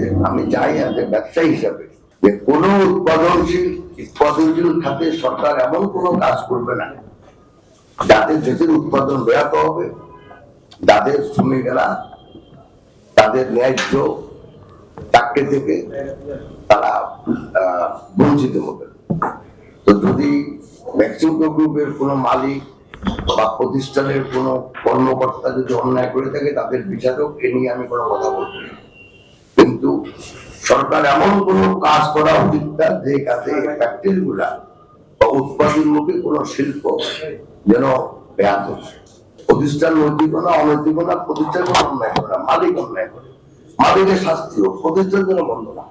যে আমি চাই যে ব্যবসায়ী হিসাবে, যে কোনো উৎপাদনশীল উৎপাদনশীল খাতে সরকার এমন কোনো কাজ করবে না যাতে দেশের উৎপাদন ব্যাহত হবে, যাদের শ্রমিকেরা তাদের ন্যায্য চাকরি থেকে তারা বঞ্চিত হবে তো যদি মেক্সিকো গ্রুপের কোনো মালিক বা প্রতিষ্ঠানের কোনো কর্মকর্তা যদি অন্যায় করে থাকে, তাদের বিচারক এ নিয়ে আমি কোনো কথা বলব না। কিন্তু সরকার এমন কোন কাজ করা উচিত না যে কাজে ফ্যাক্টরি গুলা বা উৎপাদনমুখী কোন শিল্প যেন ব্যাহত প্রতিষ্ঠান নৈতিকতা অনৈতিকতা প্রতিষ্ঠান অন্যায় করে মালিক অন্যায় করে মালিকের শাস্তি হোক, প্রতিষ্ঠান যেন বন্ধ না।